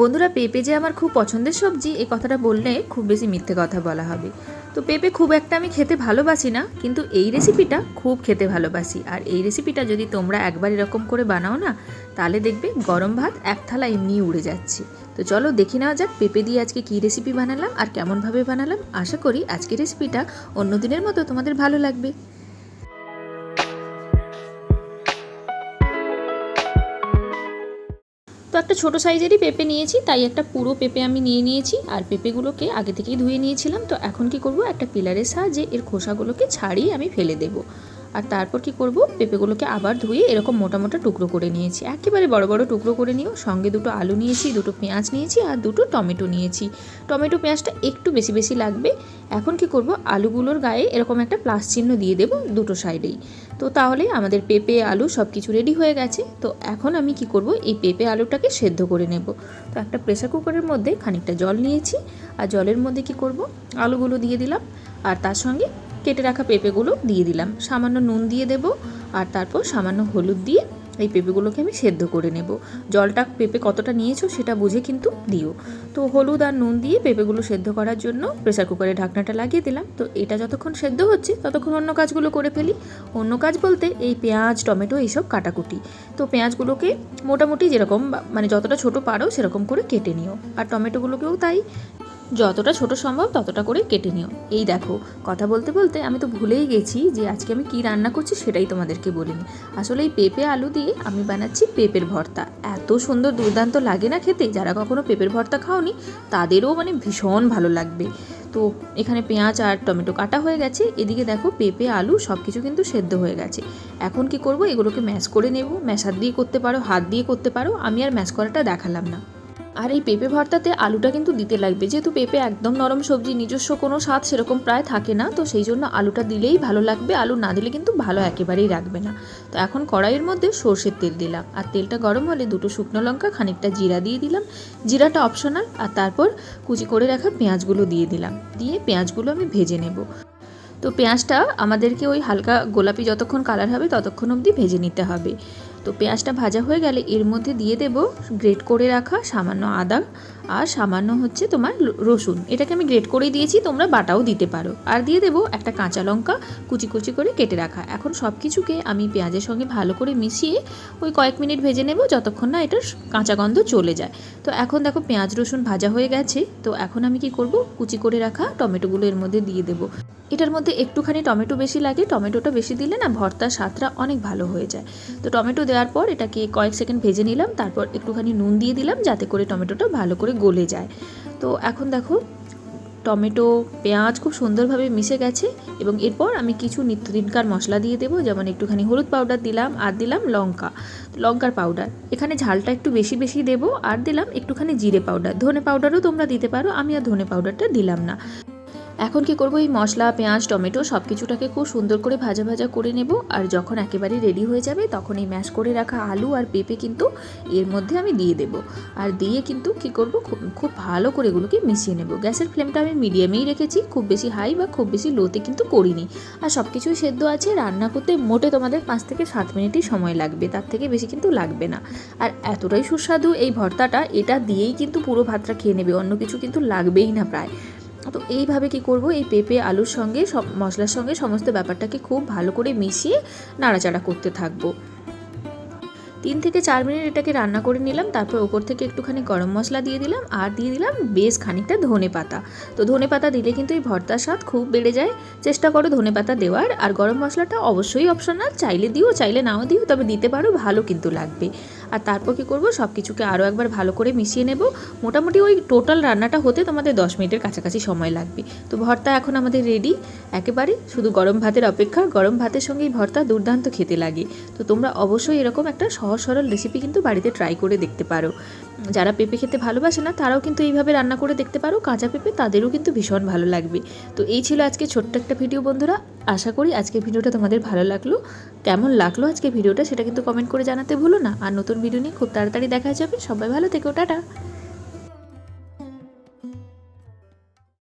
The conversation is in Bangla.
বন্ধুরা, পেঁপে যে আমার খুব পছন্দের সবজি, এই কথাটা বললে খুব বেশি মিথ্যে কথা বলা হবে। তো পেঁপে খুব একটা আমি খেতে ভালোবাসি না, কিন্তু এই রেসিপিটা খুব খেতে ভালোবাসি। আর এই রেসিপিটা যদি তোমরা একবার এরকম করে বানাও না, তাহলে দেখবে গরম ভাত এক থালা এমনি উড়ে যাচ্ছে। তো চলো দেখে নেওয়া যাক পেঁপে দিয়ে আজকে কী রেসিপি বানালাম আর কেমনভাবে বানালাম। আশা করি আজকের রেসিপিটা অন্য দিনের মতো তোমাদের ভালো লাগবে। একটা ছোটো সাইজেরই পেঁপে নিয়েছি, তাই একটা পুরো পেঁপে আমি নিয়ে নিয়েছি। আর পেঁপেগুলোকে আগে থেকেই ধুয়ে নিয়েছিলাম, তো এখন কি করব? একটা পিলারের সাহায্যে এর খোসাগুলোকে ছাড়িয়ে আমি ফেলে দেবো। আর তারপর কি করব? পেঁপেগুলোকে আবার ধুয়ে এরকম মোটা মোটা টুকরো করে নিয়েছি। একেবারে বড় বড় টুকরো করে নিও সঙ্গে দুটো আলু নিয়েছি, দুটো পেঁয়াজ নিয়েছি আর দুটো টমেটো নিয়েছি। টমেটো পেঁয়াজটা একটু বেশি বেশি লাগবে। এখন কি করব? আলুগুলোর গায়ে এরকম একটা প্লাস চিহ্ন দিয়ে দেব দুটো সাইডেই। তো তাহলে আমাদের পেঁপে, আলু সব কিছু রেডি হয়ে গেছে। তো এখন আমি কি করব? এই পেঁপে, আলুটাকে সেদ্ধ করে নেব। তো একটা প্রেসার কুকারের মধ্যে খানিকটা জল নিয়েছি। আর জলের মধ্যে কি করব? আলুগুলো দিয়ে দিলাম। আর তার সঙ্গে কেটে রাখা পেঁপেগুলো দিয়ে দিলাম। সামান্য নুন দিয়ে দেব আর তারপর সামান্য হলুদ দিয়ে এই পেঁপেগুলোকে আমি সেদ্ধ করে নেব। জলটা পেঁপে কতটা নিয়েছো সেটা বুঝে কিন্তু দিও। তো হলুদ আর নুন দিয়ে পেঁপেগুলো সেদ্ধ করার জন্য প্রেসার কুকারে ঢাকনাটা লাগিয়ে দিলাম। তো এটা যতক্ষণ সেদ্ধ হচ্ছে ততক্ষণ অন্য কাজগুলো করে ফেলি। অন্য কাজ বলতে এই পেঁয়াজ, টমেটো এইসব কাটাকুটি। তো পেঁয়াজগুলোকে মোটামুটি যেরকম মানে যতটা ছোট পারো সেরকম করে কেটে নিও। আর টমেটোগুলোকেও তাই। যতটা ছোট সম্ভব ততটা করে কেটে নিও। এই দেখো, কথা বলতে বলতে আমি তো ভুলেই গেছি যে আজকে আমি কি রান্না করছি সেটাই তোমাদেরকে বলিনি। আসলে এই পেঁপে আলু দিয়ে আমি বানাচ্ছি পেঁপের ভর্তা। এত সুন্দর দুর্দান্ত লাগে না খেতে, যারা কখনো পেঁপের ভর্তা খাওনি তাদেরও মানে ভীষণ ভালো লাগবে। তো এখানে পেঁয়াজ আর টমেটো কাটা হয়ে গেছে, এদিকে দেখো পেঁপে, আলু সব কিছু কিন্তু সেদ্ধ হয়ে গেছে। এখন কি করব, এগুলোকে ম্যাশ করে নেব। ম্যাশার দিয়ে করতে পারো, হাত দিয়ে করতে পারো, আমি আর ম্যাশ করাটা দেখালাম না। আর এই পেঁপে ভর্তাতে আলুটা কিন্তু দিতে লাগবে। যেহেতু পেঁপে একদম নরম সবজি, নিজস্ব কোনো স্বাদ সেরকম প্রায় থাকে না, তো সেই জন্য আলুটা দিলেই ভালো লাগবে। আলু না দিলে কিন্তু ভালো একেবারেই রাখবে না। তো এখন কড়াইয়ের মধ্যে সর্ষের তেল দিলাম। আর তেলটা গরম হলে দুটো শুকনো লঙ্কা, খানিকটা জিরা দিয়ে দিলাম। জিরাটা অপশনাল। আর তারপর কুচি করে রাখা পেঁয়াজগুলো দিয়ে দিলাম। দিয়ে পেঁয়াজগুলো আমি ভেজে নেব। তো পেঁয়াজটা আমাদেরকে ওই হালকা গোলাপি যতক্ষণ কালার হবে ততক্ষণ অবধি ভেজে নিতে হবে। তো পেঁয়াজটা ভাজা হয়ে গেলে এর মধ্যে দিয়ে দেব গ্রেট করে রাখা সামান্য আদা আর সামান্য হচ্ছে তোমার রসুন। এটাকে আমি গ্রেট করেই দিয়েছি, তোমরা বাটাও দিতে পারো। আর দিয়ে দেবো একটা কাঁচা লঙ্কা কুচি কুচি করে কেটে রাখা। এখন সব কিছুকে আমি পেঁয়াজের সঙ্গে ভালো করে মিশিয়ে ওই কয়েক মিনিট ভেজে নেব যতক্ষণ না এটার কাঁচা গন্ধ চলে যায়। তো এখন দেখো পেঁয়াজ রসুন ভাজা হয়ে গেছে। তো এখন আমি কি করব? কুচি করে রাখা টমেটোগুলো এর মধ্যে দিয়ে দেবো। এটার মধ্যে একটুখানি টমেটো বেশি লাগে, টমেটোটা বেশি দিলে না ভর্তার স্বাদটা অনেক ভালো হয়ে যায়। তো টমেটো দেওয়ার পর এটাকে কয়েক সেকেন্ড ভেজে নিলাম, তারপর একটুখানি নুন দিয়ে দিলাম যাতে করে টমেটোটা ভালো করে গলে যায়। তো এখন দেখো, টমেটো, পেঁয়াজ খুব সুন্দরভাবে মিশে গেছে এবং এরপর আমি কিছু নিত্যদিনকার মশলা দিয়ে দেবো, যেমন একটুখানি হলুদ পাউডার দিলাম, আর দিলাম লঙ্কা, লঙ্কার পাউডার। এখানে ঝালটা একটু বেশি বেশি দেবো, আর দিলাম একটুখানি জিরে পাউডার। ধনে পাউডারও তোমরা দিতে পারো, আমি আর ধনে পাউডারটা দিলাম না। এখন কি করব? এই মশলা, পেঁয়াজ, টমেটো সব কিছুটাকে খুব সুন্দর করে ভাজা ভাজা করে নেব। আর যখন একেবারে রেডি হয়ে যাবে, তখন এই ম্যাশ করে রাখা আলু আর পেঁপে কিন্তু এর মধ্যে আমি দিয়ে দেব। আর দিয়ে কিন্তু কি করব? খুব খুব ভালো করে এগুলোকে মিশিয়ে নেব। গ্যাসের ফ্লেমটা আমি মিডিয়ামেই রেখেছি। খুব বেশি হাই বা খুব বেশি লোতে কিন্তু করিনি। আর সব কিছুই সেদ্ধ আছে। রান্না করতে মোটে তোমাদের পাঁচ থেকে সাত মিনিটই সময় লাগবে। তার থেকে বেশি কিন্তু লাগবে না। আর এতটাই সুস্বাদু এই ভর্তাটা, এটা দিয়েই কিন্তু পুরো ভাতটা খেয়ে নেবে। অন্য কিছু কিন্তু লাগবেই না প্রায়। তো এইভাবে কি করব? এই পেঁপে, আলুর সঙ্গে, সব মশলার সঙ্গে সমস্ত ব্যাপারটাকে খুব ভালো করে মিশিয়ে নাড়াচাড়া করতে থাকব। তিন থেকে চার মিনিট এটাকে রান্না করে নিলাম, তারপর ওপর থেকে একটুখানি গরম মশলা দিয়ে দিলাম, আর দিয়ে দিলাম বেশ খানিকটা ধনে পাতা। তো ধনে পাতা দিলে কিন্তু এই ভর্তার স্বাদ খুব বেড়ে যায়। চেষ্টা করো ধনে পাতা দেওয়ার, আর গরম মশলাটা অবশ্যই অপশনাল চাইলে দিও, চাইলে নাও দিও, তবে দিতে পারো, ভালো কিন্তু লাগবে। আর তারপর কি করব? সব কিছুকে আরও একবার ভালো করে মিশিয়ে নেব। মোটামুটি ওই টোটাল রান্নাটা হতে তোমাদের দশ মিনিটের কাছাকাছি সময় লাগবে। তো ভর্তা এখন আমাদের রেডি একেবারে শুধু গরম ভাতের অপেক্ষা। গরম ভাতের সঙ্গেই ভর্তা দুর্দান্ত খেতে লাগে। তো তোমরা অবশ্যই এরকম একটা সহজ সরল রেসিপি কিন্তু বাড়িতে ট্রাই করে দেখতে পারো। যারা পেঁপে খেতে ভালোবাসে না, তারাও কিন্তু এইভাবে রান্না করে দেখতে পারো। কাঁচা পেঁপে তাদেরও কিন্তু ভীষণ ভালো লাগবে। তো এই ছিল আজকে ছোট্ট একটা ভিডিও বন্ধুরা। আশা করি আজকের ভিডিওটা তোমাদের ভালো লাগল। কেমন লাগল আজকে ভিডিওটা সেটা কিন্তু কমেন্ট করে জানাতে ভুলো না। আর নতুন ভিডিও নিয়ে খুব তাড়াতাড়ি দেখা যাবে। সবাই ভালো থেকো, টাটা।